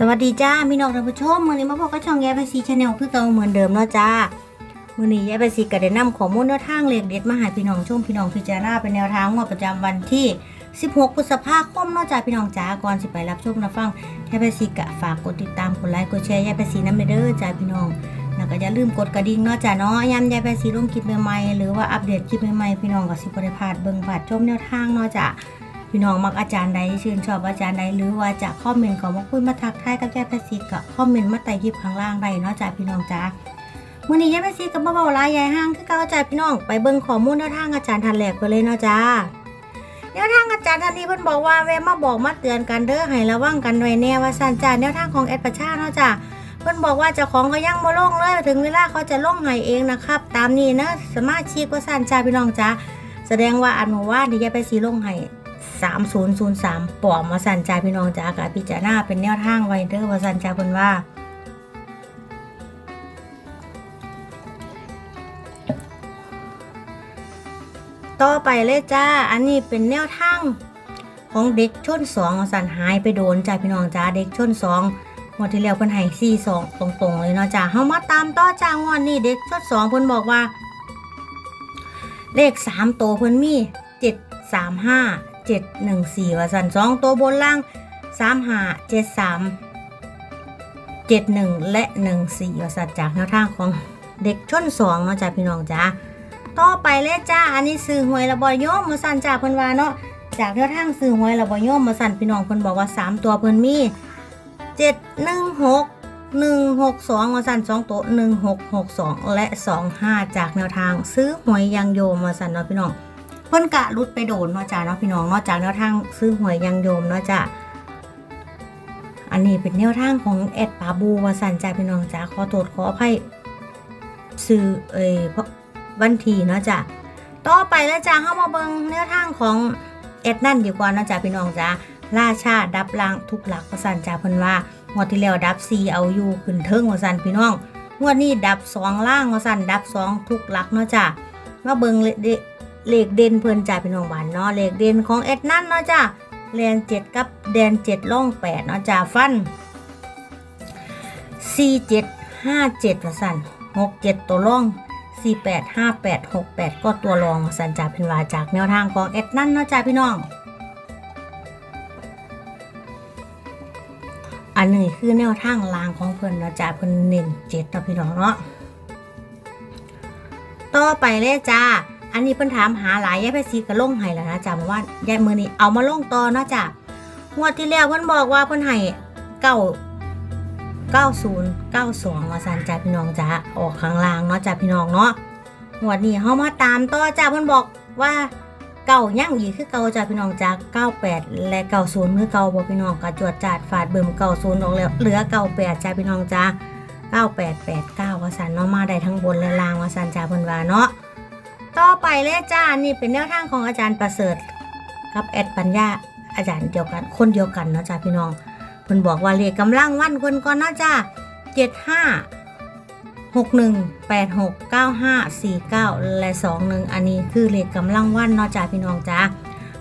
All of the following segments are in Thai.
สวัสดีจ้าพี่น้องท่านผู้ชมมือนี้มาพบกับช่องแย่ไปซีชาแนลคือเก่าเหมือนเดิมเนาะจ้ามือนี้แย่ไปซีก็ได้นำข้อมูลแนวทางเลขเด็ดมาให้พี่น้องชมพี่น้องพิจารณาเป็นแนวทางงวดประจำวันที่ 16 พฤษภาคมเนาะจ้าพี่น้องจ้าก่อนสิไปรับชมรับฟังแย่ไปซีก็ฝากกดติดตามกดไลค์กดแชร์แย่ไปซีนำเด้อจ้าพี่น้องแล้วก็อย่าลืมกดกระดิ่งเนาะจ้าเนาะย้ำแย่ไปซีลงคลิปใหม่ๆหรือว่าอัปเดตคลิปใหม่ๆพี่น้องก็สิบ่ได้พลาดเบิ่งพลาดชมแนวทางเนาะจ้า พี่น้องมักอาจารย์ใดชื่นชอบอาจารย์ใดหรือว่าจะคอมเมนต์เขามาคุยมาทักทายกับแย่ประสิทธิ์กับคอมเมนต์มาใต้คลิปข้างล่างได้เนาะจ้าพี่น้องจ้ามื่อนี้แย่ประสิทธิ์กับเบาๆลายใหญ่ห้างคือเก่าจ้าพี่น้องไปเบิ่งข้อมูลแนวทางอาจารย์ทันแหลกไปเลยเนาะจ้าแนวทางอาจารย์ทันนี้เพิ่นบอกว่าแวะมาบอกมาเตือนกันเด้อให้ระวังกันไว้แน่ว่าสันจ้าแนวทางของแอดประชาเนาะจ้าเพิ่นบอกว่าเจ้าของเขายังบ่ลงเลยถึงเวลาเขาจะลงให้เองนะครับ ตามนี้นะสมาชิกว่าสันจ้าพี่น้องจ้าแสดงว่าอนุว่าที่แย่ไปสีลงให้ 3003ปลอมมาสันจาพี่น้องจ้ากะพิจารณาเป็นแนวทางไวเด้อว่าสันจาเพิ่นว่าต่อไปเลยจ้า อันนี้เป็นแนวทางของเด็กชนสองว่าสันหายไปโดนจ้าพี่น้องจ้าเด็กชนสองงวดที่แล้วเพิ่นให้สี่สองตรงๆเลยเนาะจ้าเฮามาตามต่อจ้างวดนี้เด็กชนสองเพิ่นบอกว่า เลขสามตัวเพิ่นมีเจ็ดสามห้า เจ็ดหนึ่งสี่ว่าสันสองตัวบนล่างสามหาเจ็ดสามเจ็ดหนึ่งและหนึ่งสี่ว่าสันจากแนวทางของเด็กชนสองเนาะจ้าพี่น้องจ้าต่อไปเลยจ้าอันนี้ซื้อหวยระบอยโยมมาสันจากเพิ่นว่าเนาะจากแนวทางซื้อหวยระบอยโยมมาสันพี่น้องเพิ่นบอกว่าสามตัวเพิ่นมีเจ็ดหนึ่งหกหนึ่งหกสองมาสันสองโต๊ะหนึ่งหกหกสองและสองห้าจากแนวทางซื้อหวยยังโยมมาสันเนาะพี่น้อง นกะรุดไปโดนเนาะจ้าเนาะพี่น้องเนอกจากแนวทางซื้อหวยยังโยมเนาะจ้าอันนี้เป็นแนวทางของแอดปาบูวาสันจ้าพี่น้องจ้าขอโทษขออภัยซื้อเอ่ยเพราะวันทีเนาะจ้าต่อไปแล้วจ้าเข้ามาเบิงแนวทางของแอดนั่นดีกว่าเนาะจ้าพี่น้องจ้าราชาดับล่างทุกหลักวาสันจ้าเพิ่นว่างวดที่แล้วดับซีเอาอยู่ขึ้นเทิงวาสันพี่น้องงวดนี้ดับสองล่างวาสันดับสองทุกหลักเนาะจ้ะมาเบิงเลข เลขเด่นเพื่อนจ่าพี่น้องหวานเนาะเลขเด่นของเอ็ดนั่นเนาะจ้ะแลนเจ็ดกับแดนเจ็ดล่องแปดเนาะจ้ะฟันสี่เจ็ดห้าเจ็ดสันหกเจ็ดตัวล่องสี่แปดห้าแปดหกแปดก็ตัวรองสันจ่าพินวาจากแนวทางของเอ็ดนั่นเนาะจ้ะพี่น้องอันนี้คือแนวทางลางของเพิ่นเนาะจ้าเพิ่นเน้นเจ็ดเนาะพี่น้องเนาะ ต่อไปเลยจ้า อันนี้เพิ่นถามหาหลายยายไปซีกระลงให้แล้วนะจ้ามาว่ายายมือนี้เอามาลงต่อเนาะจ้างวดที่แล้วเพิ่นบอกว่าเพิ่นให้เก้าเก้าศูนย์เก้าสองว่าสันจ้าพี่น้องจ้าออกข้างล่างเนาะจ้าพี่น้องเนาะงวดนี้เฮามาตามต่อจ้าเพิ่นบอกว่าเก่าย่างอีกคือเก่าจ้าพี่น้องจาก98แปดและ90คือเก่าบ่พี่น้องก็จวดจาดฟาดเบิ่ม90ออกแล้วเหลือ98จ้าพี่น้องจ้า9889ว่าสันเนาะมาได้ทั้งบนและล่างว่าสันจ้าเพิ่นว่าเนาะ ต่อไปเลยจ้านี่เป็นแนวทางของอาจารย์ประเสริฐกับแอดปัญญาอาจารย์เดียวกัน คนเดียวกันเนาะจ้าพี่น้องเพิ่นบอกว่าเลขกำลังวันเพิ่นก่อนเนาะจ้า75 61 86 95 49แปดหกเก้าห้าสี่เก้าและ21อันนี้คือเลขกำลังวันเนาะจ้าพี่น้องจ้า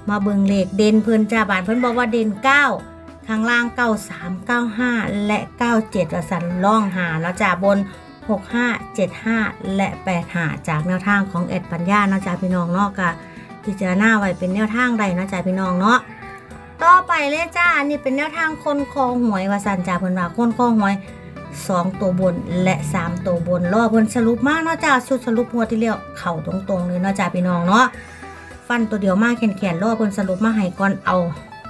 มาเบิงเลขเด่นเพิ่นจ้าบานเพิ่นบอกว่าเด่น9ข้างล่าง 93 95 และ 97ว่าสันล่องหาเนาะจ้าบน 65 75 และ85จากแนวทางของเอ็ดปัญญาเนาะจ้าพี่น้องเนาะก็พิจารณาไว้เป็นแนวทางใดเนาะจ้าพี่น้องเนาะต่อไปเลยจ้าอันนี้เป็นแนวทางคนคอหวยวาสันจ้าเพิ่นว่าคนคอหวยสองตัวบนและสามตัวบนรอเพิ่นสรุปมากเนาะจ้าสุดสรุปงวที่แล้วเข่าตรงๆเลยเนาะจ้าพี่น้องเนาะฟันตัวเดียวมากแขนๆรอเพิ่นสรุปมาให้ก่อนเอา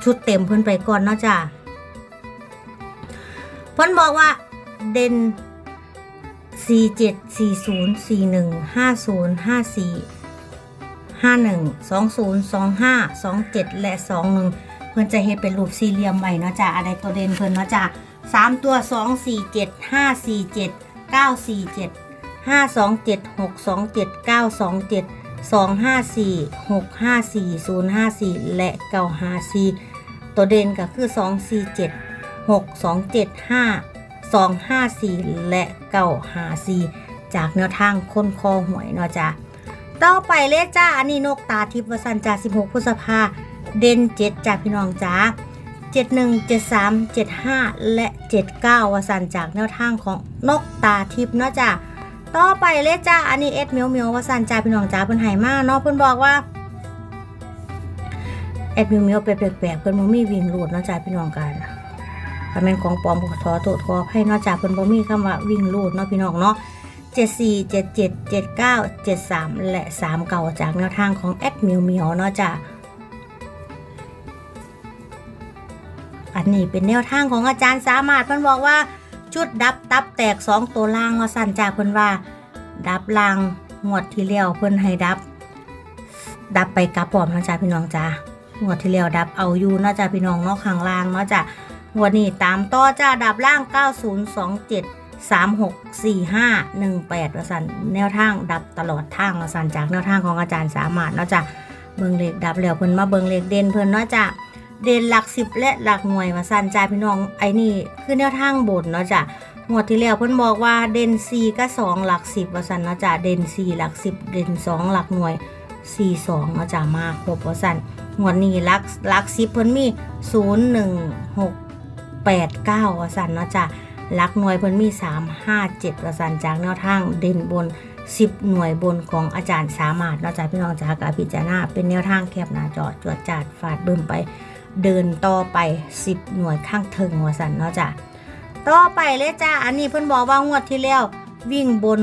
ชุดเต็มเพิ่นไปก่อนเนาะจ้าเพิ่นบอกว่าเด่น สี่เจ็ดสี่ศูนย์สี่หนึ่งห้าศูนย์ห้าสี่ห้าหนึ่งสองศูนย์สองห้าสองเจ็ดและสองหนึ่งเพิ่อนจะเฮ็ดเป็นรูปสี่เหลี่ยมไว้เนาะจ้าอะไรตัวเด่นเพิ่อนเนาะจ้าสามตัวสองสี่เจ็ดห้าสี่เจ็ดเก้าสี่เจ็ดห้าสองเจ็ดหกสองเจ็ดเก้าสองเจ็ดสองห้าสี่หกห้าสี่ศูนย์ห้าสี่และเก้าห้าสี่ตัวเด่นก็คือสอง สี่เจ็ดหกสองห้าสี่และเก้าหาสี่จากแนวทางคนคอหวยเนาะจ้ะต่อไปเลยจ้า อันนี้นกตาทิพย์วสันจ่าสิบหกพฤษภาเด่นเจ็ดจากพี่น้องจ้า71 73 75 และ 79วสันจากแนวทางของนกตาทิพย์เนาะจ้ะต่อไปเลยจ้า อันนี้เอ็ดเมียวเมียววสันจ้าพี่น้องจ้าเพิ่นให้มาเนาะเพิ่นบอกว่าเอ็ดเมียวเมียวแปลกๆเพิ่นบ่มีวิ่งรูดเนาะจ้าพี่น้องกัน ถ้าแม่นของปลอมขอโทษโทษขอให้นาะจ้าเพิ่นบ่มีคำว่าวิ่งรูดเนาะพี่น้องเนาะ74 77 79 73 และ 3 เก่าจากแนวทางของแอดเมิวมิวเนาะจ้ะอันนี้เป็นแนวทางของอาจารย์สามารถเพิ่นบอกว่าชุดดับตับแตก 2 ตัวล่างว่าสั่นจ้าเพิ่นว่า ดับล่างงวดที่แล้วเพิ่นให้ดับ ดับไปกับพร้อมเนาะจ้าพี่น้องจ้างวดที่แล้วดับเอาอยู่เนาะจ้าพี่น้องเนาะข้างล่างเนาะจ้า งวนี้ตามต่อจ้าดับล่าง 9027สามหกสี่ห้าหนึ่งแปดวสันแนวทางดับตลอดทางวสันจากแนวทางของอาจารย์สามารถเนาะจ้ะเบิงเลขดับแล้วเพิ่นมาเบิงเลขเด่นเพิ่นเนาะจ้ะเด่นหลักสิบและหลักหน่วยวสันจ้าพี่น้องไอ้นี่คือแนวทางบนเนาะจ้ะงวดที่แล้วเพิ่นบอกว่าเด่นสี่ก็สองหลักสิบวสันเนาะจ้ะเด่นสี่หลักสิบเด่นสองหลักหน่วยสี่สองเนาะจ้ะมาครบวสันงวดนี้หลักหลักสิบเพิ่นมีศูนย์หนึ่งหก แปดเก้าสันเนาะจ้ะลักหน่วยเพิ่นมี 3 5 7ประสันจากแนวทางเด่นบน 10 หน่วยบนของอาจารย์สามารถนอกจากพี่น้องจากการพิจารณาเป็นแนวทางแคบหน้าจอจวดจาดฟาดบึ้มไป เดินต่อไป 10 หน่วยข้างเทิงวสันเนาะจ้ะต่อไปเลยจ้า อันนี้เพิ่นบอกว่างวดที่แล้ววิ่งบน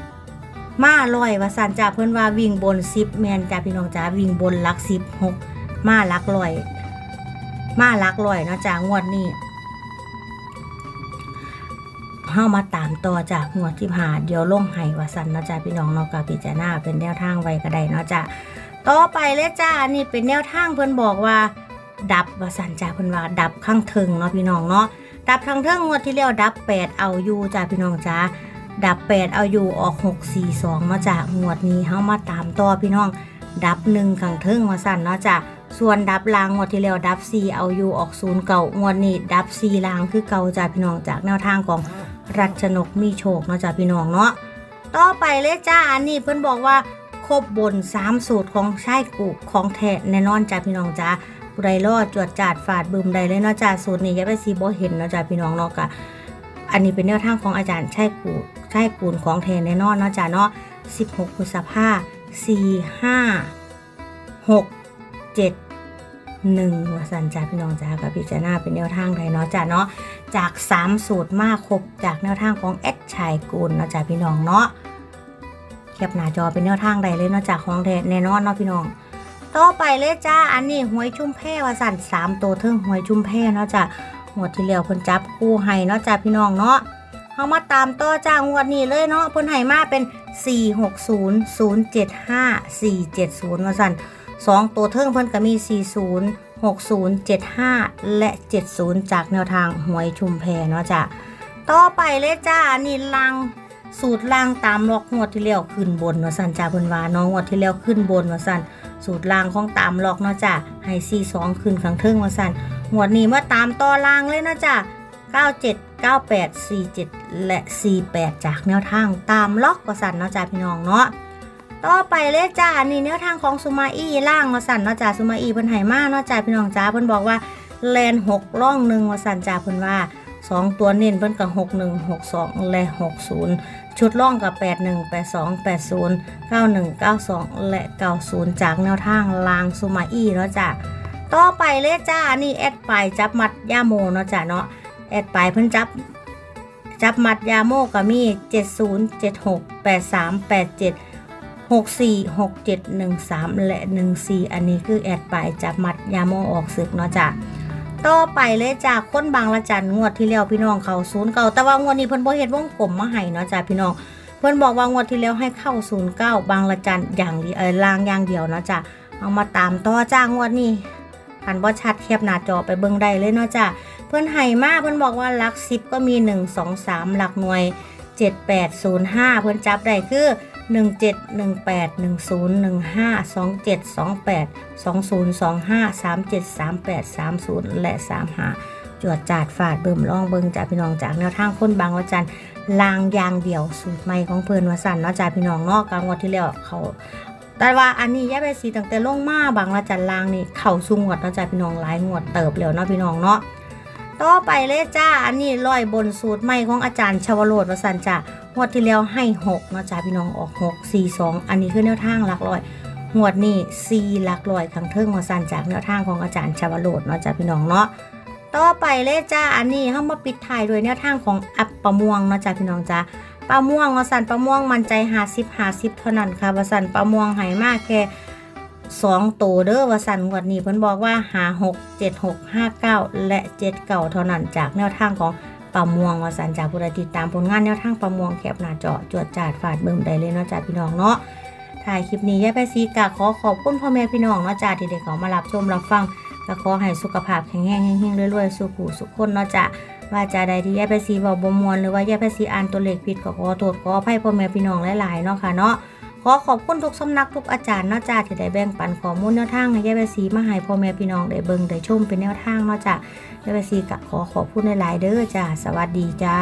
6มาลอยวสันจ้าเพิ่นว่าวิ่งบน10แมนจ้าพี่น้องจ้าวิ่งบนลัก10 6มาลักลอย มาลักลอยนะจ้างวดนี้เฮามาตามต่อจากงวดที่ผ่านเดี๋ยวลงให้ว่าสันนะจ้าพี่น้องเนาะกับพิจารณาเป็นแนวทางไว้ก็ได้เนาะจ้าต่อไปเลยจ้านี่เป็นแนวทางเพิ่นบอกว่า ดับว่าสันจ้าเพิ่นว่า ดับข้างเทิงเนาะพี่น้องเนาะดับข้างเทิงงวดที่แล้วดับแปดเอาอยู่จ้าพี่น้องจ้าดับแปดเอาอยู่ออกหกสี่สองเนาจ้างวดนี้เฮามาตามต่อพี่น้อง ดับหนึ่งข้างเทิงวาสันเนาะจ้า ส่วนดับลางงวดที่แล้วดับสี่เอาอยู่ออกศูนย์เก่างวดนี้ดับสี่ลางคือเก่าจ้าพี่น้องจากแนวทางของรัชนกมีโชคเนาะจ้าพี่น้องเนาะต่อไปเลยจ้าอันนี้เพิ่นบอกว่าครบบนสามสูตรของชายกูของแท้แน่นอนจ้าพี่น้องจ้าผู้ใดรอดจวดจาดฝาดบึมใดเลยเนาะจ้าสูตรนี้อย่าไปซีบ่เห็นเนาะจ้าพี่น้องเนาะกะอันนี้เป็นแนวทางของอาจารย์ชายกูชายกูลของแท้แน่นอนเนาะจ้าเนาะ16พฤษภา4 เจ็หนึ่งวสันจ่าพี่น้องจ่ากับพี่จาน้าเป็นแนวทางไทยเนาะจ่าเนาะจาก 3 สูตรมากครบจากแนวทางของเอชชายกุลเนาะจ่าพี่น้องเนาะเขียบหน้าจอเป็นแนวทางใดเลยเนาะจากของแน่นอนเนาะพี่น้อง ต่อไปเลยจ้าอันนี้หวยชุ่มแพร่วสันสามตัวเทิงหวยชุ่มแพร่เนาะจ่าหมดที่เหลียวคนจับคู่ให้เนาะจ่าพี่น้องเนาะเขามาตามต่อจ้างวดนี้เลยเนาะเพนให้มาเป็น 4 6 0 0 7 5 4 7 0วสันน 2 ตัวเทิงเพิ่นก็มี 40 60 75 และ 70 จากแนวทางหวยชุมแพเนาะจ้ะต่อไปเลยจ้านี่ลังสูตรล่างตามล็อกงวดที่แล้วขึ้นบนเนาะสันจ้าเพิ่นว่าน้องงวดที่แล้วขึ้นบนเนาะสันสูตรล่างของตามล็อกเนาะจ้าให้4 2ขึ้นข้างเทิงเนาะสันงวดนี้เมื่อตามต่อล่างเลยเนาะจ้า97 98 47 และ 48 จากแนวทางตามล็อกปาะสันเนาะจ้าพี่น้องเนาะ ต่อไปเลยจ้านี่แนวทางของสุมาอี้ล่างมาสันเนาะจ้าสุมาอี้เพิ่นให้มาเนาะจ้าพี่น้องจ้าเพิ่นบอกว่าแลนหกล่องหนึ่งมาสันจ้าเพิ่นว่าสองตัวเน้นเพิ่นกับหกหนึ่งหกสองและหกศูนย์ชุดล่องกับแปดหนึ่งแปดสองแปดศูนย์เก้าหนึ่งเก้าสองและเก้าศูนย์จากแนวทางลางสุมาอี้เนาะจ้าต่อไปเลยจ้านี่แอดไปจับมัดย่าโมเนาะจ้าเนาะแอดไปเพิ่นจับจับมัดยาโมก็มี70 76 83 87 64 67 13และ 14 อันนี้คือแอดไปจับมัดยาโมออกศึกเนาะจ้ะต่อไปเลยจ้ะคนบางละจันงวดที่แล้วพี่น้องเขาศูนย์เก่าแต่ว่างวดนี้เพิ่นบ่เฮ็ดวงกลมมาให้เนาะจ้ะพี่น้องเพิ่นบอกว่างวดที่แล้วให้เข้าศูนย์เก้าบางละจันอย่างเออลางอย่างเดียวเนาะจ้ะเอามาตามต่อจ้างวดนี้คันบ่ชัดแคบหน้าจอไปเบิ่งได้เลยเนาะจ้ะเพื่อนไห้มากเพื่อนบอกว่าหลักสิบก็มี 1 2 3 หลักหน่วย 7 8 0 5 เพื่อนจับได้คือ 1 7 1 8 1 0 1 5 2 7 2 8 2 0 2 5 3 7 3 8 3 0 และ 3 5 จวดจาดฝาดเบิ่มล่องเบิงจากพี่น้องจากแนวทางคนบางวัจันทร์ลางยางเดี่ยวสูตรใหม่ของเพื่อนวสันเนาะจากพี่น้องเนอกกลางวันที่แล้วเขาแต่ว่าอันนี้ยายไปสีตั้งแต่ลงมาบางละจันลางนี่เข่าสูงวดเนาะจ้ะพี่น้องหลายงวดเติบแล้วเนาะพี่น้องเนาะ ต่อไปเลยจ้า อันนี้ร้อยบนสูตรใหม่ของอาจารย์ชวโรดวสันจ้ะงวดที่แล้วให้หกเนาะจ้ะพี่น้องออกหกสี่สองอันนี้คือแนวทางหลักร้อยงวดนี้สี่หลักร้อยครั้งเทิงวสันจากแนวทางของอาจารย์ชวโรดเนาะจ้ะพี่น้องเนาะต่อไปเลยจ้าอันนี้เข้ามาปิดท้ายด้วยแนวทางของอัปปะม่วงเนาะจ้ะพี่น้องจ้าปลาม่วงวสันปลาม่วงมันใจหาสิบหาสิบเท่านั้นค่ะวสันปลาม่วงหายมากแค่ สองตัวเด้อวาสันงวดนี้เพิ่นบอกว่าหาหกเจ็ดหกห้าเก้าและเจ็ดเก่าเท่านั้นจากแนวทางของปลาม่วงวสันจากผู้ใดติดตามผลงานแนวทางปลาม่วงแคบหน้าจอจวดจาดฝาดเบิ่มได้เลยเนาะจ้าพี่น้องเนาะถ่ายคลิปนี้ยายไปซีกะขอขอบคุณพ่อแม่พี่น้องเนาะจ้าที่ได้เขามารับชมรับฟังก็ขอให้สุขภาพแข็งแรงเฮงๆรวยๆสุขุสุขคนเนาะจ้าว่าจะใดที่แยกไปสีบอกบ่มวลหรือว่าแยกไปสีอ่านตัวเลขผิดก็ขอโทษขออภัยพ่อแม่พี่น้องหลายๆเนาะค่ะเนาะ ขอขอบคุณทุกสำนักทุกอาจารย์นาะจ้าที่ได้แบ่งปันข้อมูลแนวทางให้แยกไปสีมาให้พ่อแม่พี่น้องได้เบิ่งได้ชมเป็นแนวทางนาะจ้าแย่เปสีก็ขอขอบคุณหลายๆเด้อจ้าสวัสดีจ้า